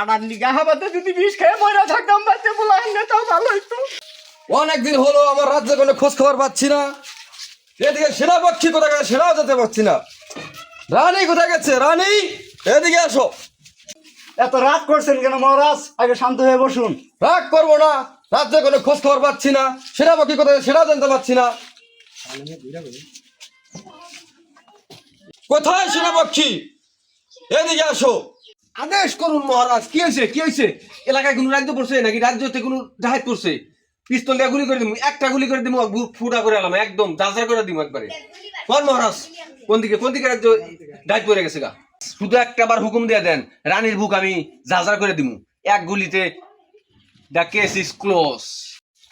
আনার লিগা হাবাতে যদি বিষ খেয়ে মরে থাকতাম বাচ্চা বলা না তাও ভালো হইতো। অনেকদিন হলো আমার রাজ্যে কোনো খোঁজ খবর পাচ্ছি না। এদিকে সেনাপক্ষী কোথায় গেছে সেনাও যেতে পারছি না। রানী কোথায় গেছে? রানী এদিকে আসো। এত রাগ করছেন কেন মহারাজ? আগে শান্ত হয়ে বসুন। রাগ করব না। রাজ্যে কোনো খোঁজ খবর পাচ্ছি না। সেনাপক্ষী কোথায় গেছে সেটাও জানতে পারছি না। কোথায় সেনাপক্ষী? এদিকে আসো। আদেশ করুন মহারাজ কি হয়েছে কি হয়েছে? এলাকায় কোনো রাজ্য পড়ছে নাকি? রাজ্যতে কোনো জাহাজ পড়ছে? পিস্তল দিয়ে গুলি করে দিমু একটা গুলি করে দিমু বুক ফুটা করে এলাম একদম দাজার করে দিমু একবারে। কোন মহারাজ কোন দিকে কোন দিকে রাজ্য ডাইট পড়ে গেছে গা? শুধু একটা বার হুকুম দিয়ে দেন রানীর বুক আমি জাজার করে দিমু। এক গুলিতে দ্য কেস ইজ ক্লোজ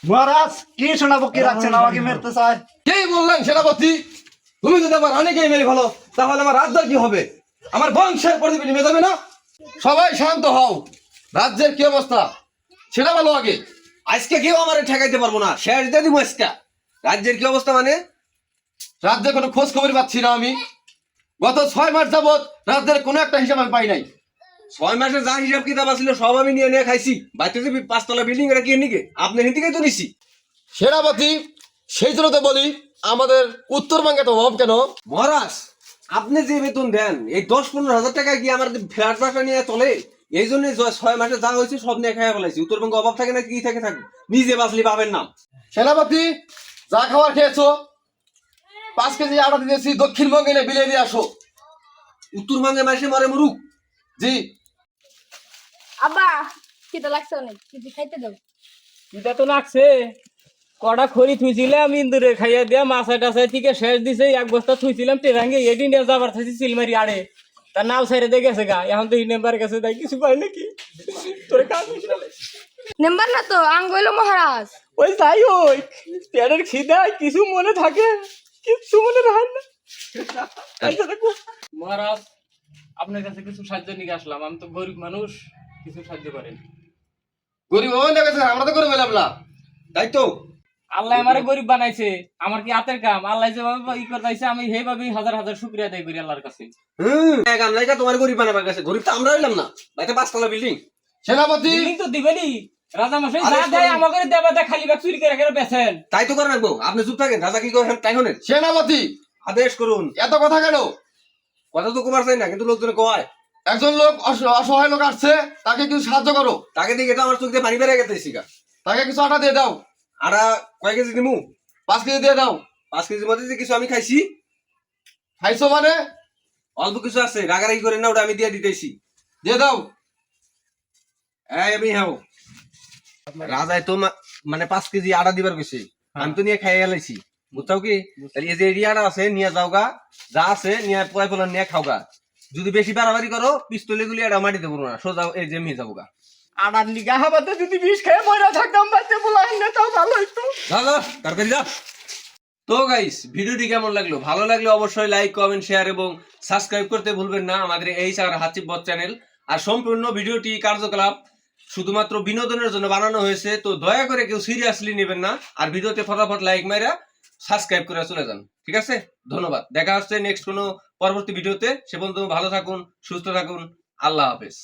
মহারাজ কি শোনাবো কি রাখছেন আমাকে মেরতে চায়। কে বললেন সেনাপতি? তুমি যদি আমার রানীকে মেরে ভালো তাহলে আমার রাজ্যের কি হবে? আমার বংশের প্রদীপ নেমে যাবে না? সবাই শান্ত হও। রাজ্যের কি অবস্থা? সেটা ভালো আগে। আজকে কেউ আমার ঠেকাইতে পারব না। শেষ দিয়ে দিমু আজকে। রাজ্যের কি অবস্থা মানে? রাজ্যে কোনো খোঁজ খবর পাচ্ছি না আমি। গত ছয় মাস যাবত রাজ্যের কোনো একটা হিসাব আমি পাই নাই। ছয় মাসের যা হিসাব কিতাব আছিল সব আমি নিয়ে নিয়ে খাইছি। বাড়িতে যে পাঁচতলা বিল্ডিং এটা কি নিকে আপনি হিন্দিকে তো নিছি সেনাপতি সেই জন্য তো বলি আমাদের উত্তরবঙ্গে তো অভাব কেন? মহারাজ আপনি যে বেতন দেন এই দশ পনেরো হাজার টাকা কি আমার ফ্ল্যাট বাসা নিয়ে চলে? এই জন্য ছয় মাসে যা হয়েছে সব নিয়ে খাইয়া ফেলাইছি। উত্তরবঙ্গে অভাব থাকে না কি থাকে থাকবে নিজে বাঁচলি পাবেন না। সেনাপতি যা খাবার খেয়েছো? পাঁচ কেজি আটা দিয়েছি দক্ষিণবঙ্গে এনে বিলিয়ে দিয়ে আসো। উত্তরবঙ্গে মাসে মরে মরুক। জি। আব্বা খিদে লাগছে অনেক কিছু খাইতে দাও। এটা তো লাগছে। কটা খড়ি থুইছিলাম ইন্দুরে খাইয়া দিয়া মাছা টাছাই থেকে শেষ দিছে এক বস্তা থুইছিলাম টেরাঙ্গে এটি নিয়ে যাবার থাকি সিলমারি আড়ে। তার নাল সাইডে দিয়ে গেছে গা এখন তো এই নেম্বার গেছে তাই কিছু পাই নাকি? তোরে কাজ নেম্বার না তো আঙ্গইলো মহারাজ। ওই যাই ওই পেটের খিদায় কিছু মনে থাকে কিছু মনে থাকে না। মহারাজ আপনার কাছে কিছু সাহায্য নিয়ে আসলাম আমি তো গরিব মানুষ কিছু সাহায্য করেন। গরিব হবেন না গেছে আমরা তো করে পেলাম না। তাই তো আল্লাহ আমারে গরিব বানাইছে আমার কি হাতের কাম? আল্লাহ যেভাবে ই করতেছে আমি সেইভাবেই হাজার হাজার শুক্রিয়া দেয় করি আল্লাহর কাছে। হম। তোমার গরিব বানাবার কাছে। গরিব তো আমরা হইলাম না। বাড়িতে পাঁচতলা বিল্ডিং সেনাপতি! বিল্ডিং তো দিবেনি। রাজা মশাই যা দেয় আমাকে খালি ব্যাগ চুরি করে রেখে বেছেন। তাই তো করে রাখব আপনি চুপ থাকেন। রাজা কি করেন? তাই শোনেন। সেনাপতি! আদেশ করুন। এত কথা কেন? কথা তো কুমার চাই না কিন্তু লোকজনে কয়। একজন লোক অস- অসহায় লোক আসছে তাকে কিছু সাহায্য করো। তাকে দিকে তো আমার চোখ দিয়ে পানি বেড়ে গেছে তাকে কিছু আটা দিয়ে দাও। আর কয় কেজি দিমু পাঁচ কেজি দিয়ে দাও। পাঁচ কেজির মধ্যে যে কিছু আমি খাইছি। খাইছো মানে? অল্প কিছু আছে রাগারাগি করে না ওটা আমি দিয়ে দিতেছি। দিয়ে দাও। এই আমি হ্যাঁ রাজায় তো মানে পাঁচ কেজি আটা দিবার গেছে আমি তো নিয়ে খাইয়ে গেলাইছি বুঝছাও কি? এই যে এরিয়াটা আছে নিয়ে যাওগা। যা আছে নিয়ে পয় ফলন নিয়ে খাও গা যদি বেশি বাড়াবাড়ি করো পিস্তলে গুলি এটা মাটি দেবো না সোজা এই যে মেয়ে যাব গা আনার লিগা হাবাতে যদি বিষ খেয়ে মরে থাকতাম বাচ্চা বলা না তাও ভালো হইতো তো গাইস ভিডিওটি কেমন লাগল? ভালো লাগলে অবশ্যই লাইক কমেন্ট শেয়ার এবং সাবস্ক্রাইব করতে ভুলবেন না আমাদের এই সার হাসিব বট চ্যানেল আর সম্পূর্ণ ভিডিওটি কার্যকলাপ শুধুমাত্র বিনোদনের জন্য বানানো হয়েছে, তো দয়া করে কেউ সিরিয়াসলি নেবেন না। আর ভিডিওতে ফটাফট লাইক মাইরা সাবস্ক্রাইব করে চলে যান, ঠিক আছে? ধন্যবাদ। দেখা হচ্ছে নেক্সট কোনো পরবর্তী ভিডিওতে। সে পর্যন্ত ভালো থাকুন, সুস্থ থাকুন। আল্লাহ হাফেজ।